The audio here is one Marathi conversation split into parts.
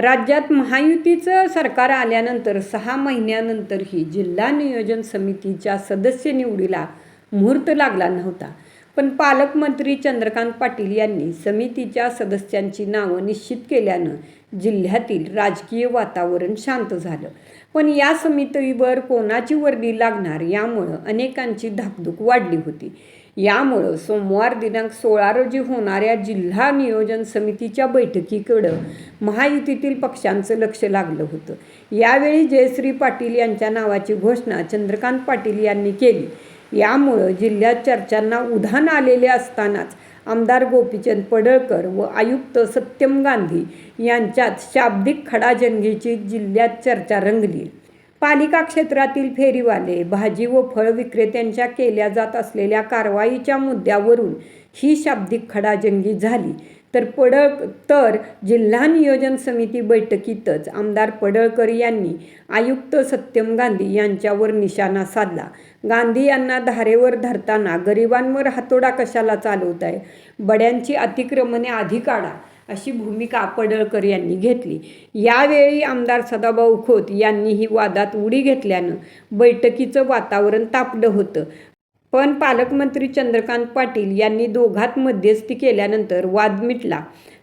राज्यात महायुतीचं सरकार आल्यानंतर सहा महिन्यानंतरही जिल्हा नियोजन समितीच्या सदस्य निवडीला मुहूर्त लागला नव्हता. पण पालकमंत्री चंद्रकांत पाटील यांनी समितीच्या सदस्यांची नावं निश्चित केल्यानं जिल्ह्यातील राजकीय वातावरण शांत झालं. पण या समितीवर कोणाची वर्दी लागणार यामुळं अनेकांची धाकधूक वाढली होती. यामुळं सोमवार दिनांक सोळा रोजी होणाऱ्या जिल्हा नियोजन समितीच्या बैठकीकडं महायुतीतील पक्षांचं लक्ष लागलं होतं. यावेळी जयश्री पाटील यांच्या नावाची घोषणा चंद्रकांत पाटील यांनी केली. यामुळं जिल्ह्यात चर्चांना उधाण आलेले असतानाच आमदार गोपीचंद पडळकर व आयुक्त सत्यम गांधी यांच्यात शाब्दिक खडाजंगीची जिल्ह्यात चर्चा रंगली. पालिका क्षेत्रातील फेरीवाले भाजी व फळ विक्रेत्यांच्या केल्या जात असलेल्या कारवाईच्या मुद्द्यावरून ही शाब्दिक खडाजंगी झाली. तर पडळ तर जिल्हा नियोजन समिती बैठकीतच आमदार पडळकर यांनी आयुक्त सत्यम गांधी यांच्यावर निशाणा साधला. गांधी यांना धारेवर धरताना गरिबांवर हातोडा कशाला चालवत आहे बड्यांची अतिक्रमणे आधी काढा. अशी भूमिका पडळकर यांनी घेतली. यावेळी आमदार सदाभाऊ खोत यांनीही वादात उडी घेतल्यानं बैठकीचं वातावरण तापलं होतं. पण पालकमंत्री चंद्रकांत पाटील यांनी दोघात मध्यस्थी केल्यानंतर वाद मिटला.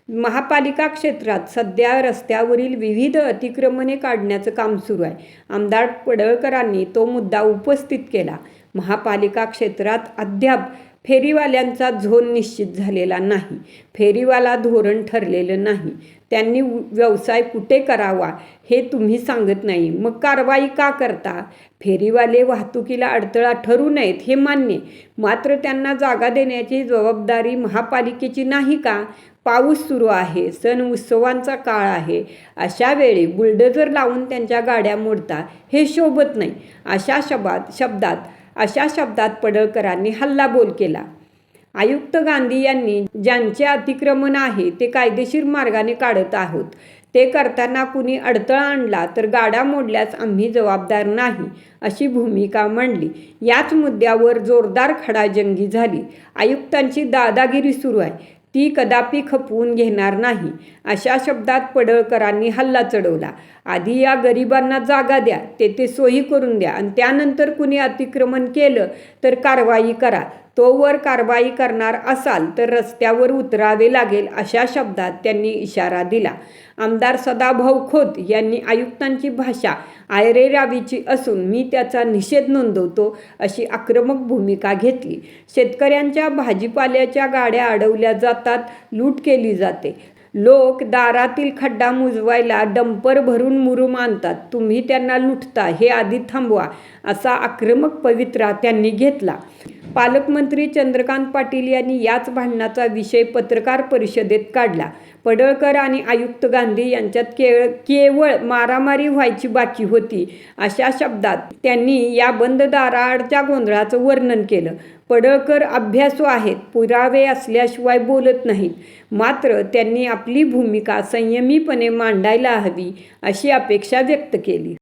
महापालिका क्षेत्रात सध्या रस्त्यावरील विविध अतिक्रमणे काढण्याचं काम सुरू आहे. आमदार पडळकरांनी तो मुद्दा उपस्थित केला. महापालिका क्षेत्रात अद्याप फेरीवाल्यांचा झोन निश्चित झालेला नाही. फेरीवाला धोरण ठरलेलं नाही. त्यांनी व्यवसाय कुठे करावा हे तुम्ही सांगत नाही. मग कारवाई का करता? फेरीवाले वाहतुकीला अडथळा ठरू नयेत हे मान्य. मात्र त्यांना जागा देण्याची जबाबदारी महापालिकेची नाही का? पाऊस सुरू आहे सण उत्सवांचा काळ आहे. अशा वेळी बुलडोझर लावून त्यांच्या गाड्या मोडता हे शोभत नाही. अशा शब्दात शब्दात अशा शब्दात पडळकरांनी हल्लाबोल केला. आयुक्त गांधी यांनी ज्यांचे अतिक्रमण आहे ते कायदेशीर मार्गाने काढत आहोत. ते करताना कुणी अडथळा आणला तर गाडा मोडल्यास आम्ही जबाबदार नाही अशी भूमिका मांडली. याच मुद्द्यावर जोरदार खडाजंगी झाली. आयुक्तांची दादागिरी सुरू आहे. ती कदापि खपवून घेणार नाही. अशा शब्दात पडळकरांनी हल्ला चढवला. आधी या गरिबांना जागा द्या तेथे सोयी करून द्या आणि त्यानंतर कुणी अतिक्रमण केलं तर कारवाई करा. तोवर कारवाई करणार असाल तर रस्त्यावर उतरावे लागेल अशा शब्दात त्यांनी इशारा दिला. आमदार सदाभाऊ खोत यांनी आयुक्तांची भाषा आयरेरावीची असून मी त्याचा निषेध नोंदवतो अशी आक्रमक भूमिका घेतली. शेतकऱ्यांच्या भाजीपाल्याच्या गाड्या अडवल्या जातात लूट केली जाते. लोक दारातील खड्डा मुजवायला डंपर भरून मुरूम आणतात तुम्ही त्यांना लुटता हे आधी थांबवा असा आक्रमक पवित्रा त्यांनी घेतला. पालकमंत्री चंद्रकांत पाटील यांनी याच भांडणाचा विषय पत्रकार परिषदेत काढला. पडळकर आणि आयुक्त गांधी यांच्यात केळ केवळ मारामारी व्हायची बाकी होती अशा शब्दात त्यांनी या बंद दाराआडच्या गोंधळाचं वर्णन केलं. पडळकर अभ्यासू आहेत पुरावे असल्याशिवाय बोलत नाहीत. मात्र त्यांनी आपली भूमिका संयमीपणे मांडायला हवी अशी अपेक्षा व्यक्त केली.